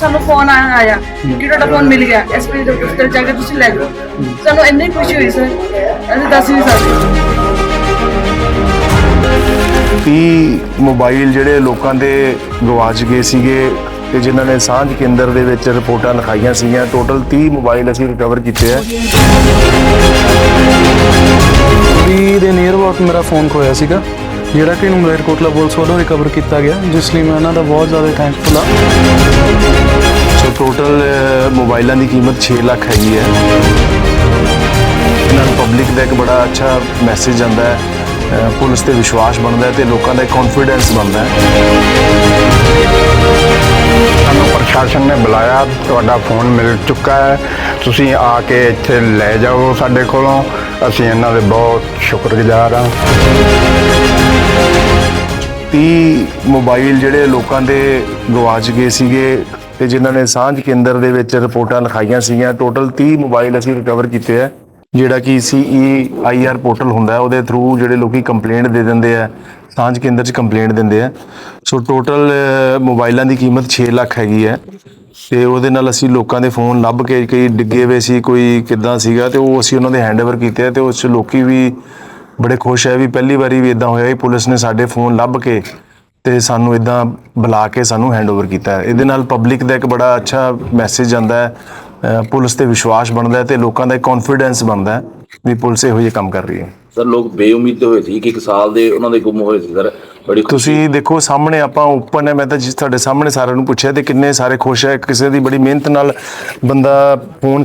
ਸਾਨੂੰ ਫੋਨ ਆਇਆ ਆਇਆ ਕਿ ਤੁਹਾਡਾ ਫੋਨ ਮਿਲ ਗਿਆ ਐਸਪੀ ਦੇ ਦਫ਼ਤਰ ਜਾ ਕੇ ਤੁਸੀਂ ਲੈ ਜਾਓ। ਸਾਨੂੰ ਇੰਨੀ ਖੁਸ਼ੀ ਹੋਈ ਸਰ ਅਸੀਂ ਦੱਸ ਨਹੀਂ ਸਕਦੇ। 30 ਮੋਬਾਈਲ ਜਿਹੜੇ ਲੋਕਾਂ ਦੇ ਗਵਾਚ ਗਏ ਸੀਗੇ ਤੇ ਜਿਨ੍ਹਾਂ ਨੇ ਸਾਂਝ ਕੇਂਦਰ ਦੇ ਵਿੱਚ ਰਿਪੋਰਟਾਂ ਲਿਖਾਈਆਂ ਸੀਗੀਆਂ ਟੋਟਲ 30 ਮੋਬਾਈਲ ਅਸੀਂ ਰਿਕਵਰ ਕੀਤੇ ਆ। ਵੀ ਦੇ ਨੀਅਰ ਅਬਾਊਟ ਮੇਰਾ ਫੋਨ ਖੋਇਆ ਸੀਗਾ। ਜਿਹੜਾ ਕਿ ਨੂੰ ਮਲੇਰਕੋਟਲਾ ਪੁਲਿਸ ਵੱਲੋਂ ਰਿਕਵਰ ਕੀਤਾ ਗਿਆ, ਜਿਸ ਲਈ ਮੈਂ ਉਹਨਾਂ ਦਾ ਬਹੁਤ ਜ਼ਿਆਦਾ ਥੈਂਕਫੁਲ ਹਾਂ। ਸੋ ਟੋਟਲ ਮੋਬਾਈਲਾਂ ਦੀ ਕੀਮਤ 6 ਲੱਖ ਹੈਗੀ ਹੈ। ਨਾਲ ਪਬਲਿਕ ਦਾ ਇੱਕ ਬੜਾ ਅੱਛਾ ਮੈਸੇਜ ਜਾਂਦਾ ਹੈ। ਪੁਲਿਸ ਤੇ ਵਿਸ਼ਵਾਸ ਬਣਦਾ ਹੈ ਤੇ ਲੋਕਾਂ ਦਾ ਕੌਨਫੀਡੈਂਸ ਬਣਦਾ ਹੈ। ਪ੍ਰਸ਼ਾਸਨ ਨੇ ਬੁਲਾਇਆ, ਤੁਹਾਡਾ ਫੋਨ ਮਿਲ ਚੁੱਕਾ ਹੈ। ਤੁਸੀਂ ਆ ਕੇ ਇੱਥੇ ਲੈ ਜਾਓ ਸਾਡੇ ਕੋਲੋਂ। ਅਸੀਂ ਇਹਨਾਂ ਦੇ ਬਹੁਤ ਸ਼ੁਕਰਗੁਜ਼ਾਰ ਹਾਂ। 30 ਮੋਬਾਈਲ ਜਿਹੜੇ ਲੋਕਾਂ ਦੇ ਗਵਾਚ ਗਏ ਸੀਗੇ ਤੇ ਜਿਨ੍ਹਾਂ ਨੇ ਸਾਂਝ ਕੇਂਦਰ ਦੇ ਵਿੱਚ ਰਿਪੋਰਟਾਂ ਲਿਖਾਈਆਂ ਸੀਗੀਆਂ ਟੋਟਲ 30 ਮੋਬਾਈਲ ਅਸੀਂ ਰਿਕਵਰ ਕੀਤੇ ਆ। ਜਿਹੜਾ ਕਿ ਸੀਈ ਆਈਆਰ ਪੋਰਟਲ ਹੁੰਦਾ ਉਹਦੇ ਥਰੂ ਜਿਹੜੇ ਲੋਕੀ ਕੰਪਲੇਂਟ ਦੇ ਦਿੰਦੇ ਆ, ਸਾਂਝ ਕੇਂਦਰ 'ਚ ਕੰਪਲੇਂਟ ਦਿੰਦੇ ਆ। ਸੋ ਟੋਟਲ ਮੋਬਾਈਲਾਂ ਦੀ ਕੀਮਤ 6 ਲੱਖ ਹੈਗੀ ਹੈ। ਤੇ ਉਹਦੇ ਨਾਲ ਅਸੀਂ ਲੋਕਾਂ ਦੇ ਫੋਨ ਲੱਭ ਕੇ ਕਈ ਡਿੱਗੇ ਹੋਏ ਸੀ, ਕੋਈ ਕਿੱਦਾਂ ਸੀਗਾ, ਤੇ ਉਹ ਅਸੀਂ ਉਹਨਾਂ ਦੇ ਹੈਂਡਓਵਰ ਕੀਤੇ ਆ, ਤੇ ਉਸ 'ਚ ਲੋਕੀ ਵੀ ਬੜੇ ਖੁਸ਼ ਹੈ ਵੀ ਪਹਿਲੀ ਵਾਰੀ ਵੀ ਇਦਾਂ ਹੋਇਆ ਵੀ ਪੁਲਿਸ ਨੇ ਸਾਡੇ ਫੋਨ ਲੱਭ ਕੇ ਤੇ ਸਾਨੂੰ ਇਦਾਂ ਬੁਲਾ ਕੇ ਸਾਨੂੰ ਹੈਂਡਓਵਰ ਕੀਤਾ ਇਹਦੇ ਨਾਲ ਪਬਲਿਕ ਦਾ ਇੱਕ ਬੜਾ ਅੱਛਾ ਮੈਸੇਜ ਜਾਂਦਾ ਹੈ ਪੁਲਿਸ ਤੇ ਵਿਸ਼ਵਾਸ ਬਣਦਾ ਹੈ ਤੇ ਲੋਕਾਂ ਦਾ ਕੌਨਫੀਡੈਂਸ ਬਣਦਾ ਹੈ ਵੀ ਪੁਲਿਸ ਇਹੋ ਜਿਹੇ ਕੰਮ ਕਰ ਰਹੀ ਹੈ। ਸਰ ਲੋਕ ਬੇਉਮੀਦ ਹੋਏ ਸੀ ਕਿ ਇੱਕ ਸਾਲ ਦੇ ਉਹਨਾਂ ਦੇ ਗੁੰਮ ਹੋਏ ਸੀ ਸਰ। ਬੜੀ ਤੁਸੀਂ ਦੇਖੋ ਸਾਹਮਣੇ ਆਪਾਂ ਓਪਨ ਹੈ ਮੈਂ ਤਾਂ ਜਿਸ ਤੁਹਾਡੇ ਸਾਹਮਣੇ ਸਾਰਿਆਂ ਨੂੰ ਪੁੱਛਿਆ ਤੇ ਕਿੰਨੇ ਸਾਰੇ ਖੁਸ਼ ਹੈ ਕਿਸੇ ਦੀ ਬੜੀ ਮਿਹਨਤ ਨਾਲ ਬੰਦਾ ਫੋਨ